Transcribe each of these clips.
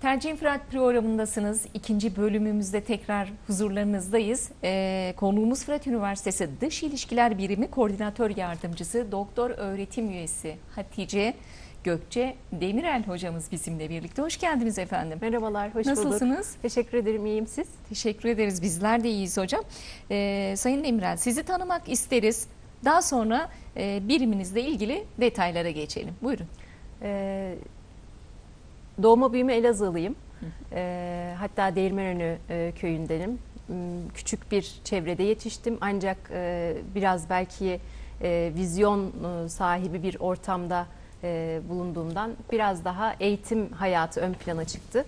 Tercih Fırat programındasınız. İkinci bölümümüzde tekrar huzurlarınızdayız. Ee, konuğumuz Fırat Üniversitesi Dış İlişkiler Birimi Koordinatör Yardımcısı Doktor Öğretim Üyesi Hatice Gökçe Demirel hocamız bizimle birlikte. Hoş geldiniz efendim. Merhabalar, hoş bulduk. Nasılsınız? Teşekkür ederim, iyiyim siz? Teşekkür ederiz. Bizler de iyiyiz hocam. Ee, Sayın Demirel sizi tanımak isteriz. Daha sonra e, biriminizle ilgili detaylara geçelim. Buyurun. Ee, doğma büyüme Elazığlıyım. Ee, hatta Değirmenönü e, köyündenim. Hmm, Küçük bir çevrede yetiştim ancak e, biraz belki e, vizyon e, sahibi bir ortamda e, bulunduğumdan biraz daha eğitim hayatı ön plana çıktı.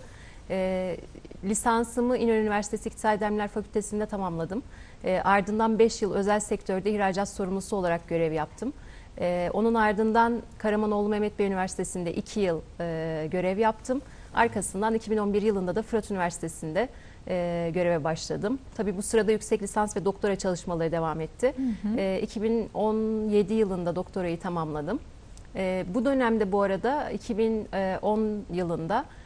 E, lisansımı İnönü Üniversitesi İktisadi Bilimler Fakültesi'nde tamamladım. E, ardından 5 yıl özel sektörde ihracat sorumlusu olarak görev yaptım. E, onun ardından Karamanoğlu Mehmet Bey Üniversitesi'nde 2 yıl e, görev yaptım. Arkasından 2011 yılında da Fırat Üniversitesi'nde e, göreve başladım. Tabii bu sırada yüksek lisans ve doktora çalışmaları devam etti. E, 2017 yılında doktorayı tamamladım. E, bu dönemde bu arada 2010 yılında e,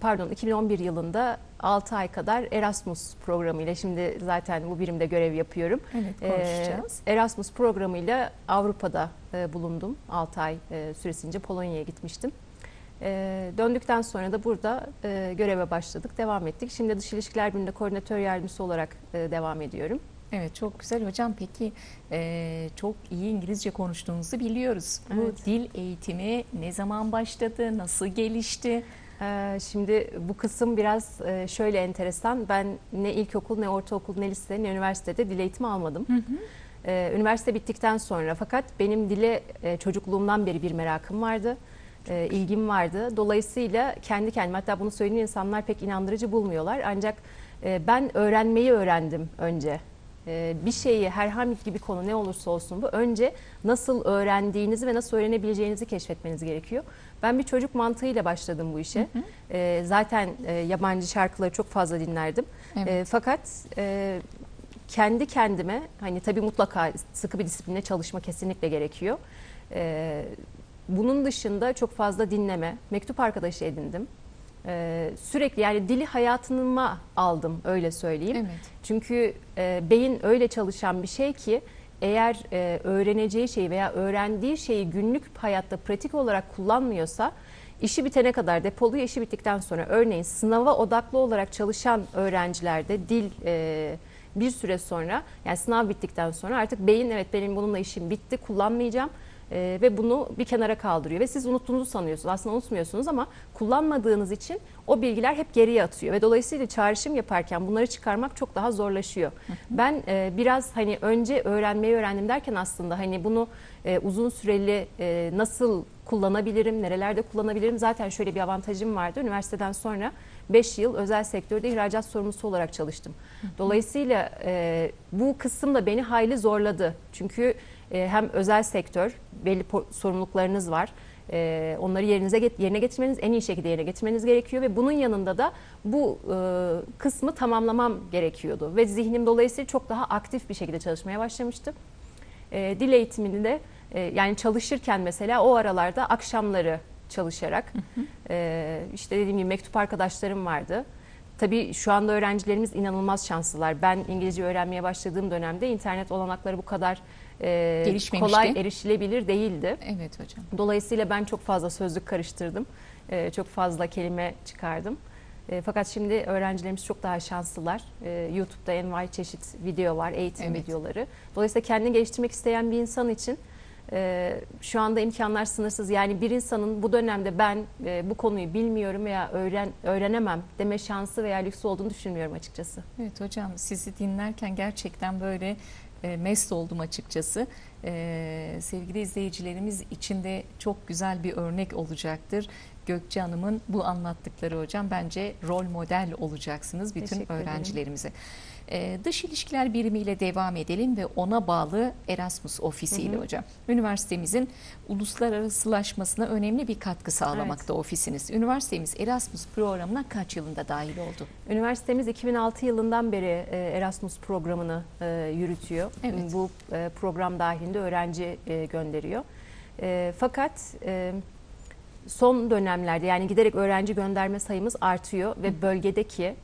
pardon 2011 yılında 6 ay kadar Erasmus programıyla şimdi zaten bu birimde görev yapıyorum. Evet Ee, konuşacağız. Erasmus programıyla Avrupa'da e, bulundum. 6 ay e, süresince Polonya'ya gitmiştim. E, döndükten sonra da burada e, göreve başladık, devam ettik. Şimdi Dış İlişkiler Biriminde koordinatör yardımcısı olarak devam ediyorum. Evet çok güzel hocam. Peki e, çok iyi İngilizce konuştuğunuzu biliyoruz. Bu Evet. dil eğitimi ne zaman başladı? Nasıl gelişti? Ee, Şimdi bu kısım biraz e, şöyle enteresan. Ben ne ilkokul, ne ortaokul, ne lise, ne üniversitede dil eğitimi almadım. Ee, Üniversite bittikten sonra fakat benim dile e, çocukluğumdan beri bir merakım vardı. e, ilgim vardı. Dolayısıyla kendi kendime hatta bunu söyleyen insanlar pek inandırıcı bulmuyorlar. Ancak ben öğrenmeyi öğrendim önce. Bir şeyi herhangi bir konu ne olursa olsun bu önce nasıl öğrendiğinizi ve nasıl öğrenebileceğinizi keşfetmeniz gerekiyor. Ben bir çocuk mantığıyla başladım bu işe. E, Zaten e, yabancı şarkıları çok fazla dinlerdim. Evet. E, fakat e, kendi kendime hani tabii mutlaka sıkı bir disipline çalışma kesinlikle gerekiyor. E, bunun dışında çok fazla dinleme, mektup arkadaşı edindim. E, sürekli yani dili hayatıma aldım öyle söyleyeyim. Evet. Çünkü e, beyin öyle çalışan bir şey ki eğer e, öğreneceği şeyi veya öğrendiği şeyi günlük hayatta pratik olarak kullanmıyorsa işi bitene kadar depoluyor. işi bittikten sonra örneğin sınava odaklı olarak çalışan öğrencilerde dil e, bir süre sonra yani sınav bittikten sonra artık beyin evet benim bununla işim bitti kullanmayacağım e, ve bunu bir kenara kaldırıyor ve siz unuttuğunuzu sanıyorsunuz. Aslında unutmuyorsunuz ama kullanmadığınız için o bilgiler hep geriye atıyor ve dolayısıyla çağrışım yaparken bunları çıkarmak çok daha zorlaşıyor. Ben e, biraz hani önce öğrenmeyi öğrendim derken aslında hani bunu e, uzun süreli e, nasıl kullanabilirim, nerelerde kullanabilirim zaten şöyle bir avantajım vardı. Üniversiteden sonra 5 yıl özel sektörde ihracat sorumlusu olarak çalıştım. Dolayısıyla e, bu kısım da beni hayli zorladı. Çünkü e, hem özel sektör belli sorumluluklarınız var. E, onları yerinize get- yerine getirmeniz en iyi şekilde yerine getirmeniz gerekiyor ve bunun yanında da bu e, kısmı tamamlamam gerekiyordu ve zihnim dolayısıyla çok daha aktif bir şekilde çalışmaya başlamıştım. E, dil eğitimini de e, yani çalışırken mesela o aralarda akşamları çalışarak e, işte dediğim gibi mektup arkadaşlarım vardı. Tabii şu anda öğrencilerimiz inanılmaz şanslılar. Ben İngilizce öğrenmeye başladığım dönemde internet olanakları bu kadar e, kolay erişilebilir değildi. Evet hocam. Dolayısıyla ben çok fazla sözlük karıştırdım. Ee, çok fazla kelime çıkardım. Ee, fakat şimdi öğrencilerimiz çok daha şanslılar. Ee, YouTube'da envai çeşit video var, eğitim Evet. videoları. Dolayısıyla kendini geliştirmek isteyen bir insan için e, şu anda imkanlar sınırsız. Yani bir insanın bu dönemde ben e, bu konuyu bilmiyorum veya öğren öğrenemem deme şansı veya lüksü olduğunu düşünmüyorum açıkçası. Evet hocam sizi dinlerken gerçekten böyle e, mest oldum açıkçası. E, sevgili izleyicilerimiz için de çok güzel bir örnek olacaktır. Gökçe Hanım'ın bu anlattıkları hocam bence rol model olacaksınız bütün Teşekkür ederim. E, dış ilişkiler birimiyle devam edelim ve ona bağlı Erasmus ofisiyle Hı hı. hocam. Üniversitemizin uluslararasılaşmasına önemli bir katkı sağlamakta ofisiniz. Üniversitemiz Erasmus programına kaç yılında dahil oldu? Üniversitemiz 2006 yılından beri e, Erasmus programını e, yürütüyor. Evet. Bu e, program dahilinde öğrenci gönderiyor. Fakat son dönemlerde yani giderek öğrenci gönderme sayımız artıyor ve bölgedeki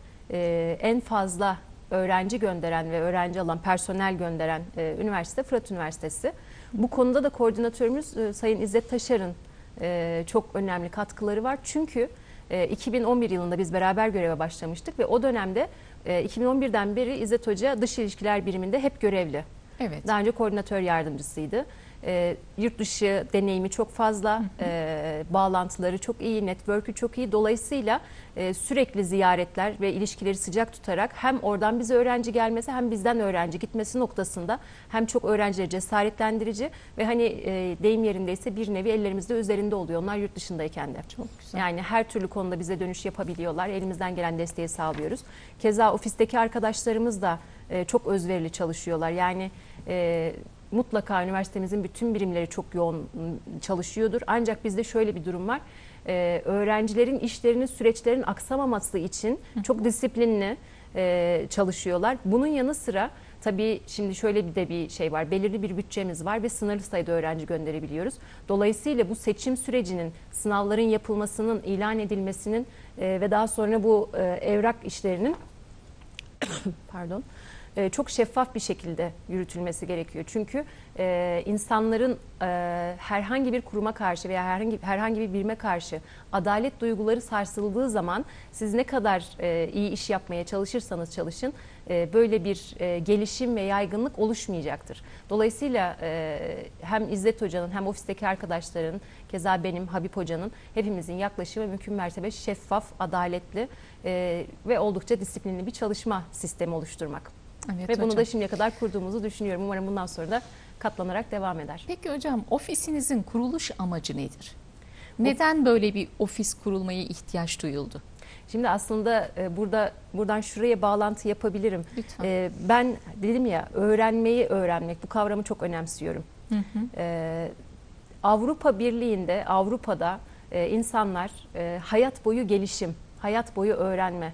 en fazla öğrenci gönderen ve öğrenci alan personel gönderen e, üniversite Fırat Üniversitesi. Bu konuda da koordinatörümüz e, Sayın İzzet Taşar'ın e, çok önemli katkıları var. Çünkü e, 2011 yılında biz beraber göreve başlamıştık ve o dönemde e, 2011'den beri İzzet Hoca dış ilişkiler biriminde hep görevli. Evet. Daha önce koordinatör yardımcısıydı. E, yurt dışı deneyimi çok fazla, e, bağlantıları çok iyi, network'ü çok iyi. Dolayısıyla e, sürekli ziyaretler ve ilişkileri sıcak tutarak hem oradan bize öğrenci gelmesi hem bizden öğrenci gitmesi noktasında hem çok öğrencileri cesaretlendirici ve hani e, deyim yerindeyse bir nevi ellerimizde üzerinde oluyor onlar yurt dışındayken de. Çok güzel. Yani her türlü konuda bize dönüş yapabiliyorlar. Elimizden gelen desteği sağlıyoruz. Keza ofisteki arkadaşlarımız da e, çok özverili çalışıyorlar. Yani e, mutlaka üniversitemizin bütün birimleri çok yoğun m, çalışıyordur. Ancak bizde şöyle bir durum var. E, öğrencilerin işlerinin, süreçlerin aksamaması için çok disiplinli e, çalışıyorlar. Bunun yanı sıra tabii şimdi şöyle bir de bir şey var. Belirli bir bütçemiz var ve sınırlı sayıda öğrenci gönderebiliyoruz. Dolayısıyla bu seçim sürecinin, sınavların yapılmasının, ilan edilmesinin e, ve daha sonra bu e, evrak işlerinin pardon e, çok şeffaf bir şekilde yürütülmesi gerekiyor. Çünkü e, insanların e, herhangi bir kuruma karşı veya herhangi herhangi bir birime karşı adalet duyguları sarsıldığı zaman siz ne kadar iyi iş yapmaya çalışırsanız çalışın böyle bir gelişim ve yaygınlık oluşmayacaktır. Dolayısıyla hem İzzet Hoca'nın hem ofisteki arkadaşların keza benim Habib Hoca'nın hepimizin yaklaşımı mümkün mertebe şeffaf, adaletli ve oldukça disiplinli bir çalışma sistemi oluşturmak. Evet Ve bunu hocam. da şimdiye kadar kurduğumuzu düşünüyorum. Umarım bundan sonra da katlanarak devam eder. Peki hocam ofisinizin kuruluş amacı nedir? Neden böyle bir ofis kurulmaya ihtiyaç duyuldu? Şimdi aslında e, burada buradan şuraya bağlantı yapabilirim. Lütfen. E, ben dedim ya öğrenmeyi öğrenmek bu kavramı çok önemsiyorum. Hı hı. E, Avrupa Birliği'nde Avrupa'da insanlar hayat boyu gelişim, hayat boyu öğrenme.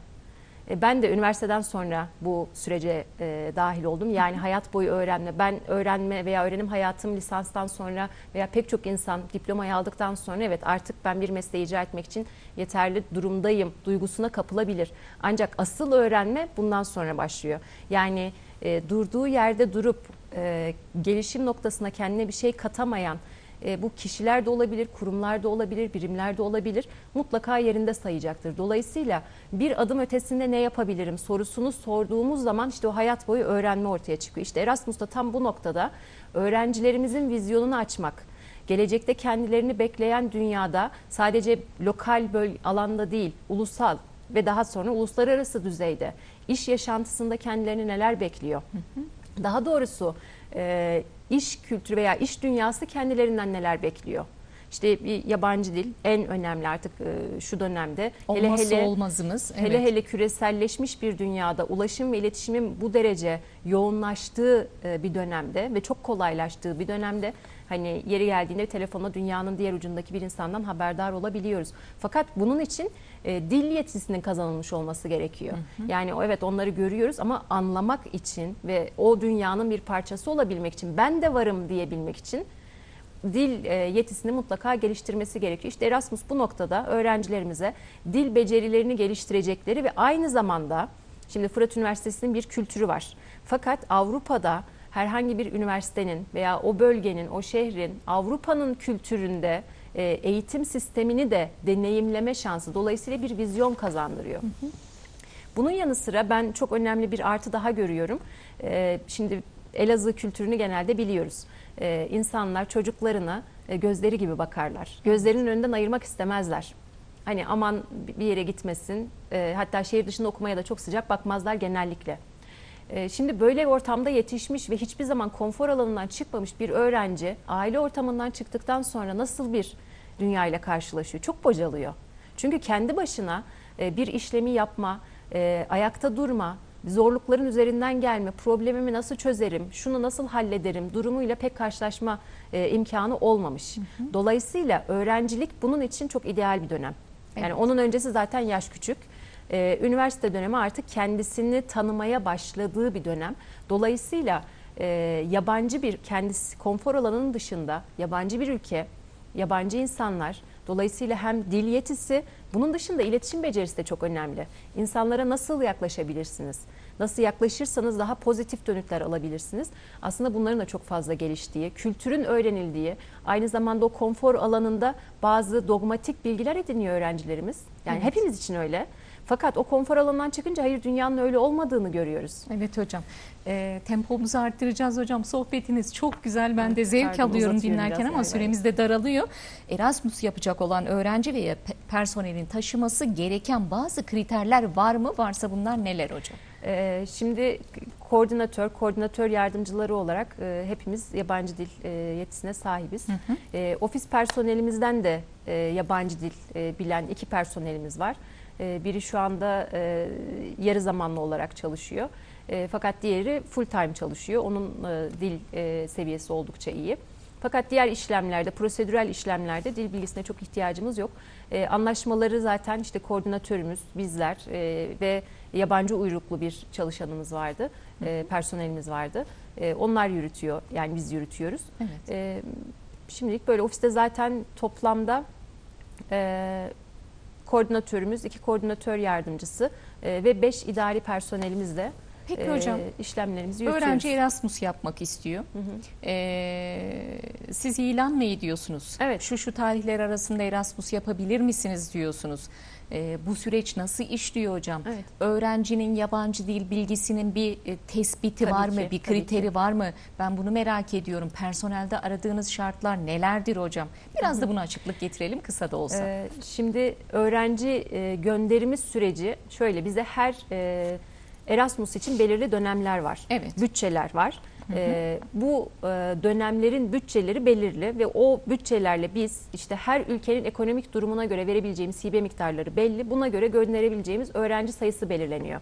E, ben de üniversiteden sonra bu sürece e, dahil oldum. Yani hayat boyu öğrenme. Ben öğrenme veya öğrenim hayatım lisanstan sonra veya pek çok insan diplomayı aldıktan sonra evet artık ben bir mesleği icra etmek için yeterli durumdayım duygusuna kapılabilir. Ancak asıl öğrenme bundan sonra başlıyor. Yani e, durduğu yerde durup e, gelişim noktasına kendine bir şey katamayan e, bu kişiler de olabilir, kurumlar da olabilir, birimler de olabilir. Mutlaka yerinde sayacaktır. Dolayısıyla bir adım ötesinde ne yapabilirim sorusunu sorduğumuz zaman işte o hayat boyu öğrenme ortaya çıkıyor. İşte Erasmus'ta tam bu noktada öğrencilerimizin vizyonunu açmak, gelecekte kendilerini bekleyen dünyada sadece lokal böl alanda değil, ulusal ve daha sonra uluslararası düzeyde iş yaşantısında kendilerini neler bekliyor? Daha doğrusu e, iş kültürü veya iş dünyası kendilerinden neler bekliyor? İşte bir yabancı dil en önemli artık e, şu dönemde. Olmazsa olmazımız. Hele evet. hele küreselleşmiş bir dünyada ulaşım ve iletişimin bu derece yoğunlaştığı e, bir dönemde ve çok kolaylaştığı bir dönemde hani yeri geldiğinde telefonla dünyanın diğer ucundaki bir insandan haberdar olabiliyoruz. Fakat bunun için e, dil yetisinin kazanılmış olması gerekiyor. Yani o evet onları görüyoruz ama anlamak için ve o dünyanın bir parçası olabilmek için ben de varım diyebilmek için dil e, yetisini mutlaka geliştirmesi gerekiyor. İşte Erasmus bu noktada öğrencilerimize dil becerilerini geliştirecekleri ve aynı zamanda şimdi Fırat Üniversitesi'nin bir kültürü var. Fakat Avrupa'da herhangi bir üniversitenin veya o bölgenin, o şehrin Avrupa'nın kültüründe eğitim sistemini de deneyimleme şansı dolayısıyla bir vizyon kazandırıyor. Bunun yanı sıra ben çok önemli bir artı daha görüyorum. Ee, şimdi Elazığ kültürünü genelde biliyoruz. Ee, insanlar çocuklarına e, gözleri gibi bakarlar. Gözlerinin önünden ayırmak istemezler. Hani aman bir yere gitmesin. e, hatta şehir dışında okumaya da çok sıcak bakmazlar genellikle. E, Şimdi böyle ortamda yetişmiş ve hiçbir zaman konfor alanından çıkmamış bir öğrenci aile ortamından çıktıktan sonra nasıl bir dünyayla karşılaşıyor? Çok bocalıyor. Çünkü kendi başına e, bir işlemi yapma, e, ayakta durma, zorlukların üzerinden gelme, problemimi nasıl çözerim, şunu nasıl hallederim durumuyla pek karşılaşma e, imkanı olmamış. Dolayısıyla öğrencilik bunun için çok ideal bir dönem. Yani Evet. onun öncesi zaten yaş küçük. Ee, üniversite dönemi artık kendisini tanımaya başladığı bir dönem. Dolayısıyla e, yabancı bir kendisi konfor alanının dışında yabancı bir ülke, yabancı insanlar Dolayısıyla hem dil yetisi, bunun dışında iletişim becerisi de çok önemli. İnsanlara nasıl yaklaşabilirsiniz? Nasıl yaklaşırsanız daha pozitif dönütler alabilirsiniz. Aslında bunların da çok fazla geliştiği, kültürün öğrenildiği, aynı zamanda o konfor alanında bazı dogmatik bilgiler ediniyor öğrencilerimiz. Yani Evet. hepimiz için öyle. Fakat o konfor alanından çıkınca hayır dünyanın öyle olmadığını görüyoruz. Evet hocam. E, tempomuzu arttıracağız hocam. Sohbetiniz çok güzel. Ben de zevk alıyorum dinlerken biraz, ama evet. süremiz de daralıyor. Erasmus yapacak olan öğrenci veya pe- personelin taşıması gereken bazı kriterler var mı? Varsa bunlar neler hocam? Ee, şimdi koordinatör, koordinatör yardımcıları olarak e, hepimiz yabancı dil e, yetisine sahibiz. E, ofis personelimizden de e, yabancı dil e, bilen iki personelimiz var. E, biri şu anda e, yarı zamanlı olarak çalışıyor. E, fakat diğeri full time çalışıyor. Onun e, dil seviyesi oldukça iyi. Fakat diğer işlemlerde, prosedürel işlemlerde dil bilgisine çok ihtiyacımız yok. E, anlaşmaları zaten işte koordinatörümüz, bizler e, ve yabancı uyruklu bir çalışanımız vardı, e, personelimiz vardı. E, onlar yürütüyor, yani biz yürütüyoruz. Evet. E, şimdilik böyle ofiste zaten toplamda e, koordinatörümüz, iki koordinatör yardımcısı e, ve beş idari personelimizle Peki e, hocam. işlemlerimizi yürütüyoruz. Öğrenci Erasmus yapmak istiyor. Hı hı. Ee, siz ilan mı ediyorsunuz? Evet. Şu şu tarihler arasında Erasmus yapabilir misiniz diyorsunuz. Ee, bu süreç nasıl işliyor hocam? Evet. Öğrencinin yabancı dil bilgisinin bir e, tespiti Tabii var ki, mı? Bir kriteri ki. var mı? Ben bunu merak ediyorum. Personelde aradığınız şartlar nelerdir hocam? Biraz da buna açıklık getirelim kısa da olsa. Ee, şimdi öğrenci e, gönderimi süreci şöyle bize her e, Erasmus için belirli dönemler var. Evet. Bütçeler var. Ee, bu e, dönemlerin bütçeleri belirli ve o bütçelerle biz işte her ülkenin ekonomik durumuna göre verebileceğimiz hibe miktarları belli. Buna göre gönderebileceğimiz öğrenci sayısı belirleniyor.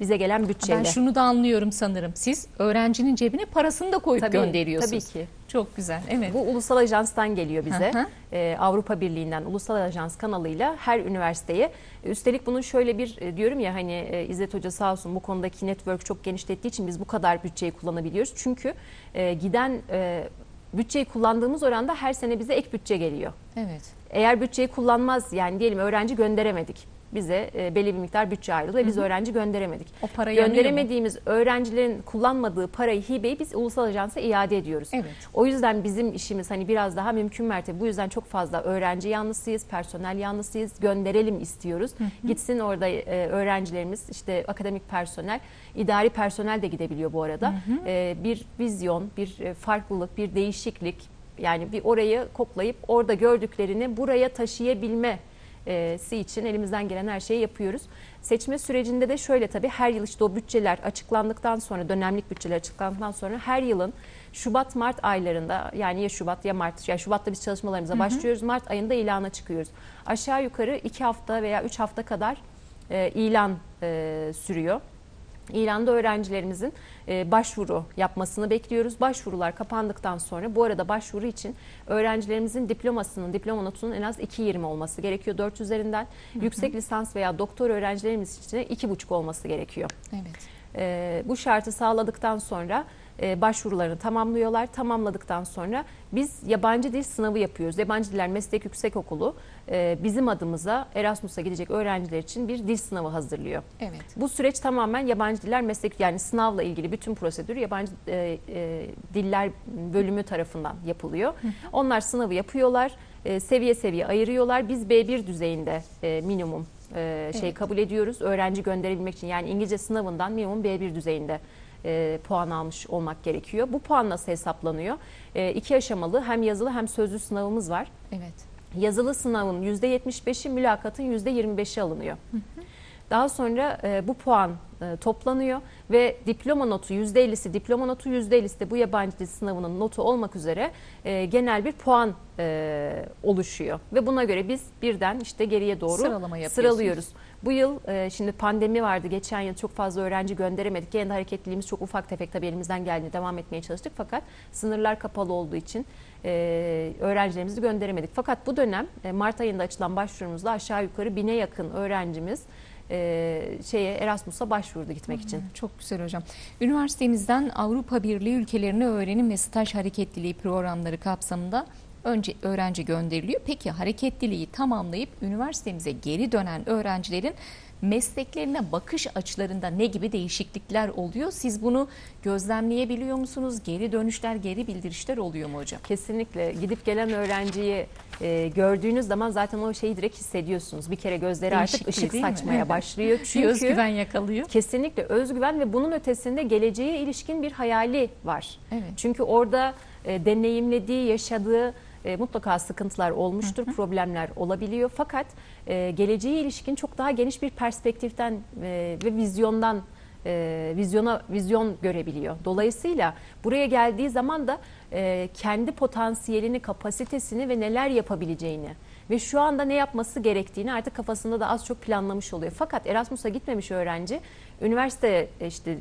Bize gelen bütçeyle. Ben şunu da anlıyorum sanırım. Siz öğrencinin cebine parasını da koyup Tabii, gönderiyorsunuz. Tabii ki. Çok güzel. Evet. Bu ulusal ajanstan geliyor bize. Hı hı. Ee, Avrupa Birliği'nden ulusal ajans kanalıyla her üniversiteye. Üstelik bunun şöyle bir e, diyorum ya hani e, İzzet Hoca sağ olsun bu konudaki network çok genişlettiği için biz bu kadar bütçeyi kullanabiliyoruz. Çünkü e, giden e, bütçeyi kullandığımız oranda her sene bize ek bütçe geliyor. Evet. Eğer bütçeyi kullanmaz yani diyelim öğrenci gönderemedik. Bize e, belli bir miktar bütçe ayrıldı ve biz öğrenci gönderemedik. O para yanıyor mu? Gönderemediğimiz öğrencilerin kullanmadığı parayı hibeyi biz ulusal ajansa iade ediyoruz. Evet. O yüzden bizim işimiz hani biraz daha mümkün mertebe bu yüzden çok fazla öğrenci yanlısıyız, personel yanlısıyız, gönderelim istiyoruz. Gitsin orada e, öğrencilerimiz işte akademik personel, idari personel de gidebiliyor bu arada. E, bir vizyon, bir e, farklılık, bir değişiklik yani bir orayı koklayıp orada gördüklerini buraya taşıyabilme si için elimizden gelen her şeyi yapıyoruz. Seçme sürecinde de şöyle tabii her yıl işte o bütçeler açıklandıktan sonra dönemlik bütçeler açıklandıktan sonra her yılın Şubat-Mart aylarında yani ya Şubat ya Mart ya Şubat'ta biz çalışmalarımıza başlıyoruz. Mart ayında ilana çıkıyoruz. Aşağı yukarı 2 hafta veya 3 hafta kadar e, ilan e, sürüyor. İlanda öğrencilerimizin e, başvuru yapmasını bekliyoruz. Başvurular kapandıktan sonra bu arada başvuru için öğrencilerimizin diplomasının, diploma notunun en az 2.20 olması gerekiyor 4 üzerinden. Yüksek lisans veya doktor öğrencilerimiz için de 2.5 olması gerekiyor. Evet. E, bu şartı sağladıktan sonra başvurularını tamamlıyorlar. Tamamladıktan sonra biz yabancı dil sınavı yapıyoruz. Yabancı Diller Meslek Yüksekokulu e, bizim adımıza Erasmus'a gidecek öğrenciler için bir dil sınavı hazırlıyor. Evet. Bu süreç tamamen yabancı diller meslek yani sınavla ilgili bütün prosedür yabancı e, e, diller bölümü tarafından yapılıyor. Onlar sınavı yapıyorlar, e, seviye seviye ayırıyorlar. Biz B1 düzeyinde e, minimum e, şey Evet. kabul ediyoruz öğrenci gönderebilmek için. Yani İngilizce sınavından minimum B1 düzeyinde e, puan almış olmak gerekiyor. Bu puan nasıl hesaplanıyor? E, iki aşamalı hem yazılı hem sözlü sınavımız var. Evet. Yazılı sınavın %75'i mülakatın %25'i alınıyor. Daha sonra e, bu puan e, toplanıyor ve diploma notu %50'si diploma notu %50'si de bu yabancı dil sınavının notu olmak üzere e, genel bir puan e, oluşuyor. Ve buna göre biz birden işte geriye doğru sıralıyoruz. Bu yıl e, şimdi pandemi vardı. Geçen yıl çok fazla öğrenci gönderemedik. Gene de hareketliliğimiz çok ufak tefek tabii elimizden geldiğinde devam etmeye çalıştık. Fakat sınırlar kapalı olduğu için e, öğrencilerimizi gönderemedik. Fakat bu dönem e, Mart ayında açılan başvurumuzda aşağı yukarı bine yakın öğrencimiz e, şeye Erasmus'a başvurdu gitmek için. Çok güzel hocam. Üniversitemizden Avrupa Birliği ülkelerine öğrenim ve staj hareketliliği programları kapsamında önce öğrenci gönderiliyor. Peki hareketliliği tamamlayıp üniversitemize geri dönen öğrencilerin mesleklerine bakış açılarında ne gibi değişiklikler oluyor? Siz bunu gözlemleyebiliyor musunuz? Geri dönüşler, geri bildirişler oluyor mu hocam? Kesinlikle gidip gelen öğrenciyi e, gördüğünüz zaman zaten o şeyi direkt hissediyorsunuz. Bir kere gözleri artık Değişikliği ışık değil mi? saçmaya başlıyor. Çünkü özgüven yakalıyor. kesinlikle özgüven ve bunun ötesinde geleceğe ilişkin bir hayali var. Evet. Çünkü orada e, deneyimlediği, yaşadığı e, mutlaka sıkıntılar olmuştur, problemler olabiliyor. Fakat e, geleceğe ilişkin çok daha geniş bir perspektiften e, ve vizyondan e, vizyona vizyon görebiliyor. Dolayısıyla buraya geldiği zaman da e, kendi potansiyelini, kapasitesini ve neler yapabileceğini ve şu anda ne yapması gerektiğini artık kafasında da az çok planlamış oluyor. Fakat Erasmus'a gitmemiş öğrenci üniversite e, işte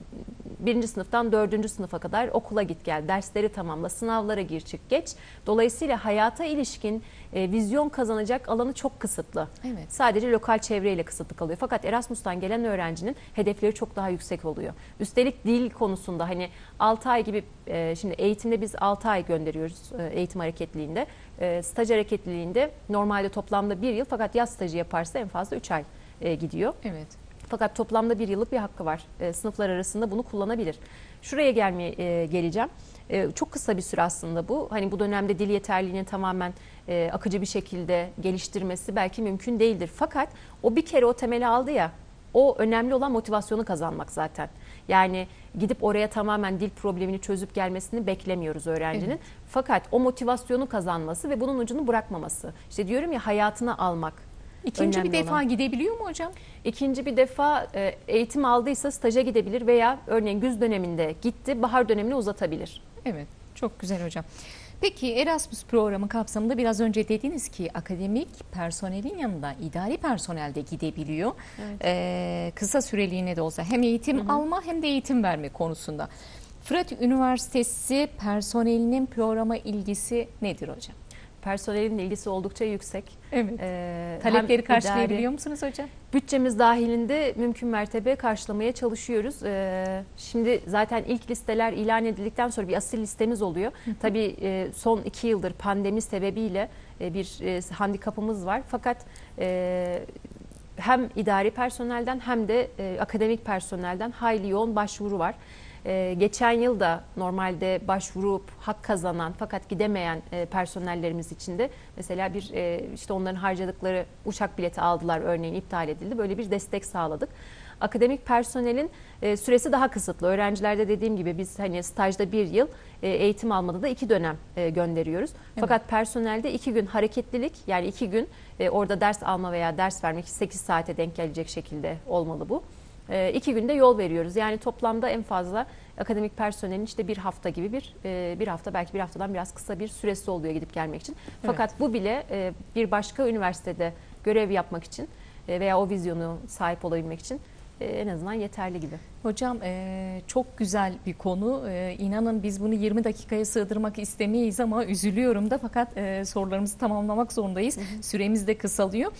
birinci sınıftan dördüncü sınıfa kadar okula git gel, dersleri tamamla, sınavlara gir çık geç. Dolayısıyla hayata ilişkin e, vizyon kazanacak alanı çok kısıtlı. Evet. Sadece lokal çevreyle kısıtlı kalıyor. Fakat Erasmus'tan gelen öğrencinin hedefleri çok daha yüksek oluyor. Üstelik dil konusunda hani 6 ay gibi e, şimdi eğitimde biz 6 ay gönderiyoruz e, eğitim hareketliliğinde. E, staj hareketliliğinde normalde toplamda 1 yıl fakat yaz stajı yaparsa en fazla 3 ay e, gidiyor. Evet. Fakat toplamda bir yıllık bir hakkı var. E, sınıflar arasında bunu kullanabilir. Şuraya gelmeye e, geleceğim. E, çok kısa bir süre aslında bu. Hani bu dönemde dil yeterliliğini tamamen e, akıcı bir şekilde geliştirmesi belki mümkün değildir. Fakat o bir kere o temeli aldı ya. O önemli olan motivasyonu kazanmak zaten. Yani gidip oraya tamamen dil problemini çözüp gelmesini beklemiyoruz öğrencinin. Evet. Fakat o motivasyonu kazanması ve bunun ucunu bırakmaması. İşte diyorum ya hayatına almak. İkinci bir defa olan. gidebiliyor mu hocam? İkinci bir defa e, eğitim aldıysa staja gidebilir veya örneğin güz döneminde gitti, bahar dönemini uzatabilir. Evet, çok güzel hocam. Peki Erasmus programı kapsamında biraz önce dediniz ki akademik personelin yanında idari personel de gidebiliyor. Evet. Ee, kısa süreliğine de olsa hem eğitim alma hem de eğitim verme konusunda. Fırat Üniversitesi personelinin programa ilgisi nedir hocam? Personelin ilgisi oldukça yüksek. Evet. E, Talepleri karşılayabiliyor idari- musunuz hocam? Bütçemiz dahilinde mümkün mertebe karşılamaya çalışıyoruz. E, şimdi zaten ilk listeler ilan edildikten sonra bir asil listemiz oluyor. Tabii e, son iki yıldır pandemi sebebiyle e, bir e, handikapımız var. Fakat e, hem idari personelden hem de e, akademik personelden hayli yoğun başvuru var. E, geçen yıl da normalde başvurup hak kazanan fakat gidemeyen e, personellerimiz için de mesela bir e, işte onların harcadıkları uçak bileti aldılar örneğin iptal edildi. Böyle bir destek sağladık. Akademik personelin e, süresi daha kısıtlı. Öğrencilerde dediğim gibi biz hani stajda bir yıl, e, eğitim almada da iki dönem e, gönderiyoruz. Fakat personelde iki gün hareketlilik yani iki gün e, orada ders alma veya ders vermek 8 saate denk gelecek şekilde olmalı bu. E, iki günde yol veriyoruz. Yani toplamda en fazla akademik personelin işte bir hafta gibi bir e, bir hafta belki bir haftadan biraz kısa bir süresi oluyor gidip gelmek için. Fakat bu bile e, bir başka üniversitede görev yapmak için e, veya o vizyonu sahip olabilmek için en azından yeterli gibi. Hocam çok güzel bir konu. İnanın biz bunu 20 dakikaya sığdırmak istemeyiz ama üzülüyorum da fakat sorularımızı tamamlamak zorundayız. Süremiz de kısalıyor.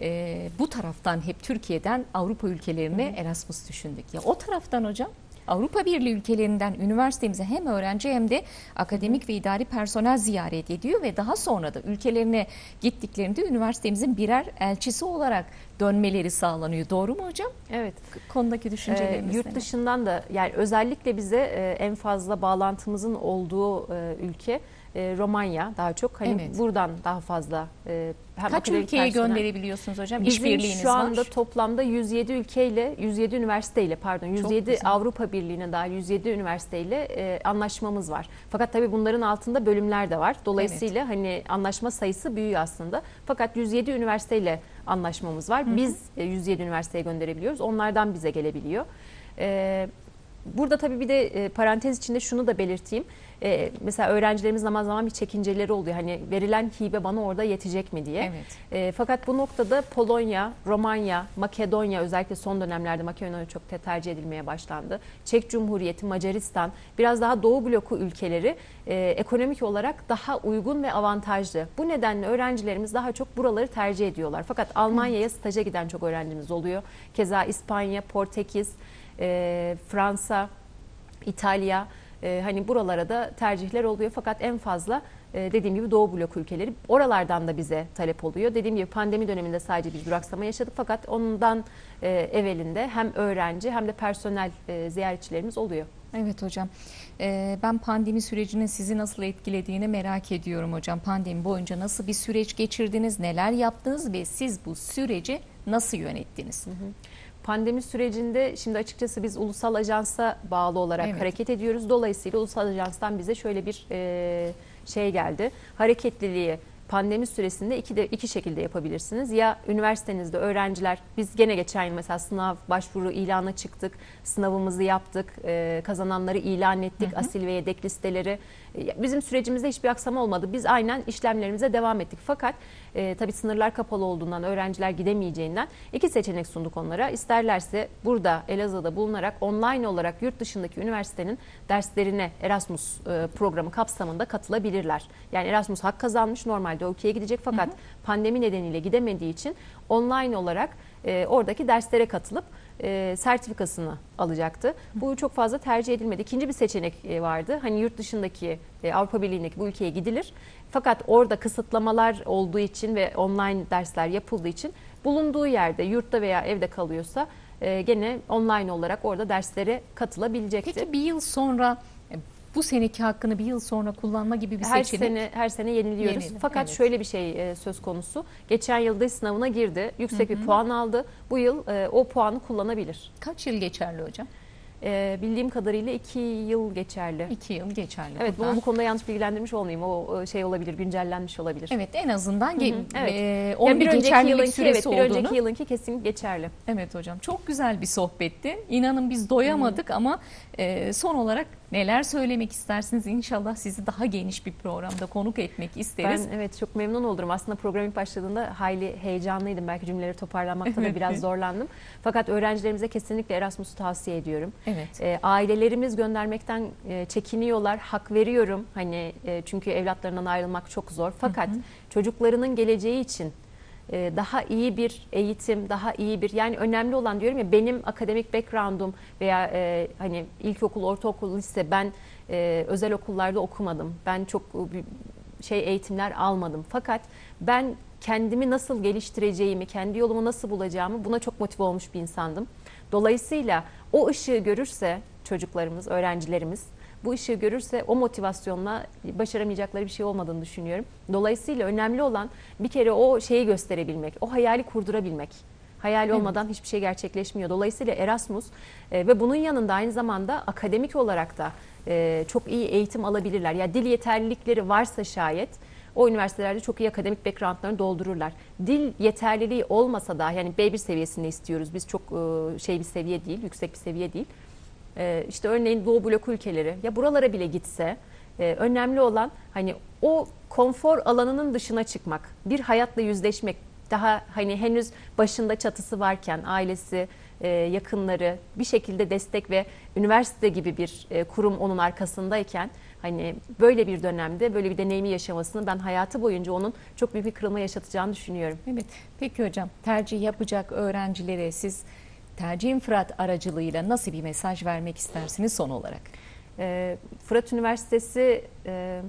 E, bu taraftan hep Türkiye'den Avrupa ülkelerine Erasmus düşündük. Ya o taraftan hocam Avrupa Birliği ülkelerinden üniversitemize hem öğrenci hem de akademik ve idari personel ziyaret ediyor ve daha sonra da ülkelerine gittiklerinde üniversitemizin birer elçisi olarak dönmeleri sağlanıyor. Doğru mu hocam? Evet. Konudaki Ee, düşünceleriniz yurt neler? dışından da yani özellikle bize e, en fazla bağlantımızın olduğu e, ülke e, Romanya daha çok. Hani Evet. buradan daha fazla e, hem Kaç ülkeye personel- gönderebiliyorsunuz hocam? Bizim şu anda var. toplamda 107 ülkeyle, 107 üniversiteyle pardon, 107 güzel. Avrupa Birliği'ne dahil 107 üniversiteyle e, anlaşmamız var. Fakat tabii bunların altında bölümler de var. Dolayısıyla hani anlaşma sayısı büyüyor aslında. Fakat 107 üniversiteyle anlaşmamız var. Biz e, 107 üniversiteye gönderebiliyoruz. Onlardan bize gelebiliyor. E, Burada tabii bir de e, parantez içinde şunu da belirteyim. E, mesela öğrencilerimiz zaman zaman bir çekinceleri oluyor. Hani verilen hibe bana orada yetecek mi diye. Evet. E, fakat bu noktada Polonya, Romanya, Makedonya özellikle son dönemlerde Makedonya çok te- tercih edilmeye başlandı. Çek Cumhuriyeti, Macaristan biraz daha Doğu bloku ülkeleri e, ekonomik olarak daha uygun ve avantajlı. Bu nedenle öğrencilerimiz daha çok buraları tercih ediyorlar. Fakat Almanya'ya staja giden çok öğrencimiz oluyor. Keza İspanya, Portekiz, e, Fransa, İtalya e, hani buralara da tercihler oluyor fakat en fazla e, dediğim gibi Doğu blok ülkeleri oralardan da bize talep oluyor. Dediğim gibi pandemi döneminde sadece biz duraksama yaşadık fakat ondan e, evvelinde hem öğrenci hem de personel e, ziyaretçilerimiz oluyor. Evet hocam. Ee, ben pandemi sürecinin sizi nasıl etkilediğini merak ediyorum hocam. Pandemi boyunca nasıl bir süreç geçirdiniz, neler yaptınız ve siz bu süreci nasıl yönettiniz? Pandemi sürecinde şimdi açıkçası biz ulusal ajansa bağlı olarak Evet. hareket ediyoruz. Dolayısıyla ulusal ajanstan bize şöyle bir e, şey geldi. Hareketliliği pandemi süresinde iki de iki şekilde yapabilirsiniz. Ya üniversitenizde öğrenciler biz gene geçen yıl mesela sınav başvuru ilana çıktık. Sınavımızı yaptık. e, kazananları ilan ettik. Asil ve yedek listeleri. E, Bizim sürecimizde hiçbir aksama olmadı. Biz aynen işlemlerimize devam ettik. Fakat e, tabii sınırlar kapalı olduğundan öğrenciler gidemeyeceğinden iki seçenek sunduk onlara. İsterlerse burada Elazığ'da bulunarak online olarak yurt dışındaki üniversitenin derslerine Erasmus e, programı kapsamında katılabilirler. Yani Erasmus hak kazanmış normalde o ülkeye gidecek fakat pandemi nedeniyle gidemediği için online olarak e, oradaki derslere katılıp e, sertifikasını alacaktı. Bu çok fazla tercih edilmedi. İkinci bir seçenek e, vardı. Hani yurt dışındaki e, Avrupa Birliği'ndeki bu ülkeye gidilir. Fakat orada kısıtlamalar olduğu için ve online dersler yapıldığı için bulunduğu yerde yurtta veya evde kalıyorsa e, gene online olarak orada derslere katılabilecekti. Peki bir yıl sonra bu seneki hakkını bir yıl sonra kullanma gibi bir her seçenek. sene her sene yeniliyoruz. Yenilir, Fakat evet. şöyle bir şey e, söz konusu. Geçen yıl dış sınavına girdi. Yüksek bir puan aldı. Bu yıl e, o puanı kullanabilir. Kaç yıl geçerli hocam? E, bildiğim kadarıyla iki yıl geçerli. İki yıl geçerli. Evet Buradan- bunu bu konuda yanlış bilgilendirmiş olmayayım. O şey olabilir, güncellenmiş olabilir. Evet en azından ge- evet. e, onun Yani bir, bir önceki yılınki süresi evet, bir olduğunu. önceki yılınki kesin geçerli. Evet hocam çok güzel bir sohbetti. İnanın biz doyamadık ama e, son olarak neler söylemek istersiniz? İnşallah sizi daha geniş bir programda konuk etmek isteriz. Ben evet çok memnun oldum. Aslında program ilk başladığında hayli heyecanlıydım. Belki cümleleri toparlamakta da biraz zorlandım. Fakat öğrencilerimize kesinlikle Erasmus'u tavsiye ediyorum. Evet. E, ailelerimiz göndermekten e, çekiniyorlar. Hak veriyorum. Hani e, çünkü evlatlarından ayrılmak çok zor. Fakat çocuklarının geleceği için daha iyi bir eğitim, daha iyi bir yani önemli olan diyorum ya benim akademik background'um veya e, hani ilkokul, ortaokul, lise ben e, özel okullarda okumadım. Ben çok e, şey eğitimler almadım. Fakat ben kendimi nasıl geliştireceğimi, kendi yolumu nasıl bulacağımı buna çok motive olmuş bir insandım. Dolayısıyla o ışığı görürse çocuklarımız, öğrencilerimiz bu ışığı görürse o motivasyonla başaramayacakları bir şey olmadığını düşünüyorum. Dolayısıyla önemli olan bir kere o şeyi gösterebilmek, o hayali kurdurabilmek. Hayal olmadan hiçbir şey gerçekleşmiyor. Dolayısıyla Erasmus e, ve bunun yanında aynı zamanda akademik olarak da e, çok iyi eğitim alabilirler. Ya dil yeterlilikleri varsa şayet o üniversitelerde çok iyi akademik backgroundlarını doldururlar. Dil yeterliliği olmasa da yani B1 seviyesinde istiyoruz. Biz çok e, şey bir seviye değil, yüksek bir seviye değil. E, işte örneğin Doğu blok ülkeleri ya buralara bile gitse e, önemli olan hani o konfor alanının dışına çıkmak, bir hayatla yüzleşmek. Daha hani henüz başında çatısı varken ailesi, e, yakınları bir şekilde destek ve üniversite gibi bir e, kurum onun arkasındayken hani böyle bir dönemde böyle bir deneyimi yaşamasını ben hayatı boyunca onun çok büyük bir kırılma yaşatacağını düşünüyorum. Evet. Peki hocam tercih yapacak öğrencilere siz tercihin Fırat aracılığıyla nasıl bir mesaj vermek istersiniz son olarak? E, Fırat Üniversitesi e,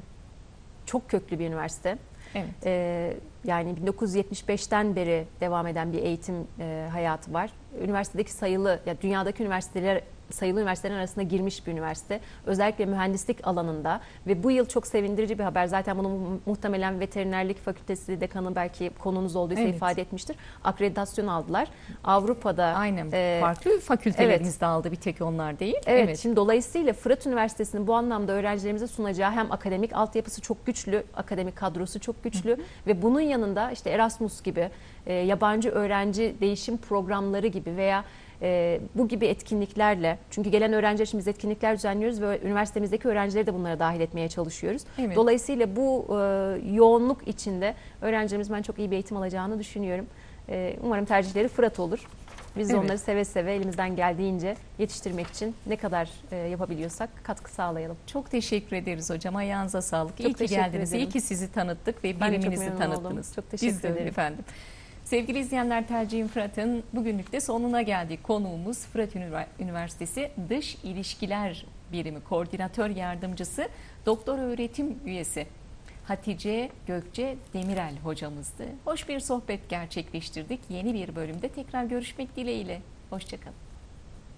çok köklü bir üniversite. Evet. Ee, yani 1975'ten beri devam eden bir eğitim e, hayatı var. Üniversitedeki sayılı, ya dünyadaki üniversiteler sayılı üniversitelerin arasında girmiş bir üniversite. Özellikle mühendislik alanında ve bu yıl çok sevindirici bir haber. Zaten bunu mu- muhtemelen veterinerlik fakültesi dekanı belki konunuz olduysa Evet. ifade etmiştir. Akreditasyon aldılar. Avrupa'da Aynen. e, Farklı fakülteleriniz de aldı bir tek onlar değil. Evet, şimdi dolayısıyla Fırat Üniversitesi'nin bu anlamda öğrencilerimize sunacağı hem akademik altyapısı çok güçlü, akademik kadrosu çok güçlü ve bunun yanında işte Erasmus gibi e, yabancı öğrenci değişim programları gibi veya e, bu gibi etkinliklerle çünkü gelen öğrenciler için biz etkinlikler düzenliyoruz ve üniversitemizdeki öğrencileri de bunlara dahil etmeye çalışıyoruz. Evet. Dolayısıyla bu e, yoğunluk içinde öğrencilerimiz ben çok iyi bir eğitim alacağını düşünüyorum. E, umarım tercihleri Fırat olur. Biz Evet. onları seve seve elimizden geldiğince yetiştirmek için ne kadar e, yapabiliyorsak katkı sağlayalım. Çok teşekkür ederiz hocam. Ayağınıza sağlık. iyi ki geldiniz. İyi ederim. ki sizi tanıttık ve çok biriminizi tanıttınız. oldum. Çok Biz teşekkür öyle ederim. efendim. Sevgili izleyenler Tercihim Fırat'ın bugünlük de sonuna geldik. Konuğumuz Fırat Ünivers- Üniversitesi Dış İlişkiler Birimi Koordinatör Yardımcısı Doktor Öğretim Üyesi Hatice Gökçe Demirel hocamızdı. Hoş bir sohbet gerçekleştirdik. Yeni bir bölümde tekrar görüşmek dileğiyle. Hoşçakalın.